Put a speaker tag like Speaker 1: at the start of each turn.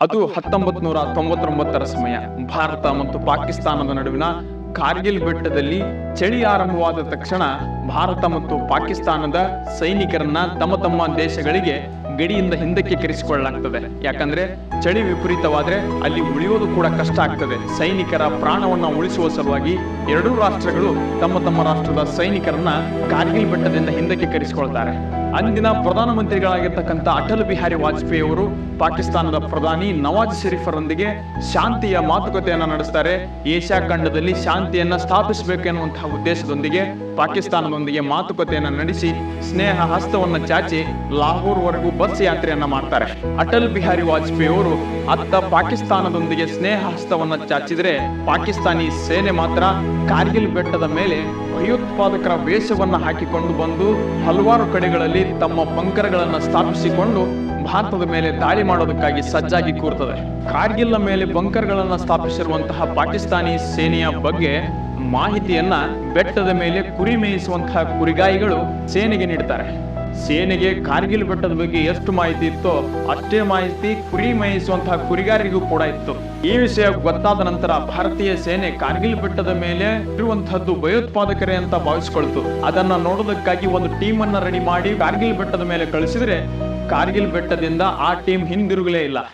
Speaker 1: ಅದು ಹತ್ತೊಂಬತ್ ನೂರ ತೊಂಬತ್ತೊಂಬತ್ತರ ಸಮಯ. ಭಾರತ ಮತ್ತು ಪಾಕಿಸ್ತಾನದ ನಡುವಿನ ಕಾರ್ಗಿಲ್ ಬೆಟ್ಟದಲ್ಲಿ ಚಳಿ ಆರಂಭವಾದ ತಕ್ಷಣ ಭಾರತ ಮತ್ತು ಪಾಕಿಸ್ತಾನದ ಸೈನಿಕರನ್ನ ತಮ್ಮ ತಮ್ಮ ದೇಶಗಳಿಗೆ ಗಡಿಯಿಂದ ಹಿಂದಕ್ಕೆ ಕರೆಸಿಕೊಳ್ಳಲಾಗ್ತದೆ. ಯಾಕಂದ್ರೆ ಚಳಿ ವಿಪರೀತವಾದ್ರೆ ಅಲ್ಲಿ ಉಳಿಯೋದು ಕೂಡ ಕಷ್ಟ ಆಗ್ತದೆ. ಸೈನಿಕರ ಪ್ರಾಣವನ್ನ ಉಳಿಸುವ ಸಲುವಾಗಿ ಎರಡೂ ರಾಷ್ಟ್ರಗಳು ತಮ್ಮ ತಮ್ಮ ರಾಷ್ಟ್ರದ ಸೈನಿಕರನ್ನ ಕಾರ್ಗಿಲ್ ಬೆಟ್ಟದಿಂದ ಹಿಂದಕ್ಕೆ ಕರೆಸಿಕೊಳ್ತಾರೆ. ಅಂದಿನ ಪ್ರಧಾನಮಂತ್ರಿಗಳಾಗಿರ್ತಕ್ಕಂಥ ಅಟಲ್ ಬಿಹಾರಿ ವಾಜಪೇಯಿ ಅವರು ಪಾಕಿಸ್ತಾನದ ಪ್ರಧಾನಿ ನವಾಜ್ ಶರೀಫರೊಂದಿಗೆ ಶಾಂತಿಯ ಮಾತುಕತೆಯನ್ನ ನಡೆಸ್ತಾರೆ. ಏಷ್ಯಾ ಖಂಡದಲ್ಲಿ ಶಾಂತಿಯನ್ನ ಸ್ಥಾಪಿಸಬೇಕು ಎನ್ನುವಂತಹ ಉದ್ದೇಶದೊಂದಿಗೆ ಪಾಕಿಸ್ತಾನದೊಂದಿಗೆ ಮಾತುಕತೆಯನ್ನ ನಡೆಸಿ, ಸ್ನೇಹ ಹಸ್ತವನ್ನ ಚಾಚಿ ಲಾಹೋರ್ ವರೆಗೂ ಬಸ್ ಯಾತ್ರೆಯನ್ನ ಮಾಡ್ತಾರೆ. ಅಟಲ್ ಬಿಹಾರಿ ವಾಜಪೇಯಿ ಅವರು ಅತ್ತ ಪಾಕಿಸ್ತಾನದೊಂದಿಗೆ ಸ್ನೇಹ ಹಸ್ತವನ್ನ ಚಾಚಿದ್ರೆ ಪಾಕಿಸ್ತಾನಿ ಸೇನೆ ಮಾತ್ರ ಕಾರ್ಗಿಲ್ ಬೆಟ್ಟದ ಮೇಲೆ ಭಯೋತ್ಪಾದಕರ ವೇಷವನ್ನ ಹಾಕಿಕೊಂಡು ಬಂದು ಹಲವಾರು ಕಡೆಗಳಲ್ಲಿ ತಮ್ಮ ಬಂಕರ್ಗಳನ್ನ ಸ್ಥಾಪಿಸಿಕೊಂಡು ಭಾರತದ ಮೇಲೆ ದಾಳಿ ಮಾಡೋದಕ್ಕಾಗಿ ಸಜ್ಜಾಗಿ ಕೂರ್ತದೆ. ಕಾರ್ಗಿಲ್ನ ಮೇಲೆ ಬಂಕರ್ಗಳನ್ನು ಸ್ಥಾಪಿಸಿರುವಂತಹ ಪಾಕಿಸ್ತಾನಿ ಸೇನೆಯ ಬಗ್ಗೆ ಮಾಹಿತಿಯನ್ನ ಬೆಟ್ಟದ ಮೇಲೆ ಕುರಿ ಮೇಯಿಸುವಂತಹ ಕುರಿಗಾಯಿಗಳು ಸೇನೆಗೆ ನೀಡ್ತಾರೆ. ಸೇನೆಗೆ ಕಾರ್ಗಿಲ್ ಬೆಟ್ಟದ ಬಗ್ಗೆ ಎಷ್ಟು ಮಾಹಿತಿ ಇತ್ತೋ ಅಷ್ಟೇ ಮಾಹಿತಿ ಕುರಿ ಮೇಯಿಸುವಂತಹ ಕುರಿಗಾರಿಗೂ ಕೂಡ ಇತ್ತು. ಈ ವಿಷಯ ಗೊತ್ತಾದ ನಂತರ ಭಾರತೀಯ ಸೇನೆ ಕಾರ್ಗಿಲ್ ಬೆಟ್ಟದ ಮೇಲೆ ಇರುವಂತಹದ್ದು ಭಯೋತ್ಪಾದಕರೇ ಅಂತ ಭಾವಿಸ್ಕೊಳ್ತು. ಅದನ್ನ ನೋಡೋದಕ್ಕಾಗಿ ಒಂದು ಟೀಮ್ ಅನ್ನ ರೆಡಿ ಮಾಡಿ ಕಾರ್ಗಿಲ್ ಬೆಟ್ಟದ ಮೇಲೆ ಕಳಿಸಿದ್ರೆ ಕಾರ್ಗಿಲ್ ಬೆಟ್ಟದಿಂದ ಆ ಟೀಮ್ ಹಿಂದಿರುಗಲೇ ಇಲ್ಲ.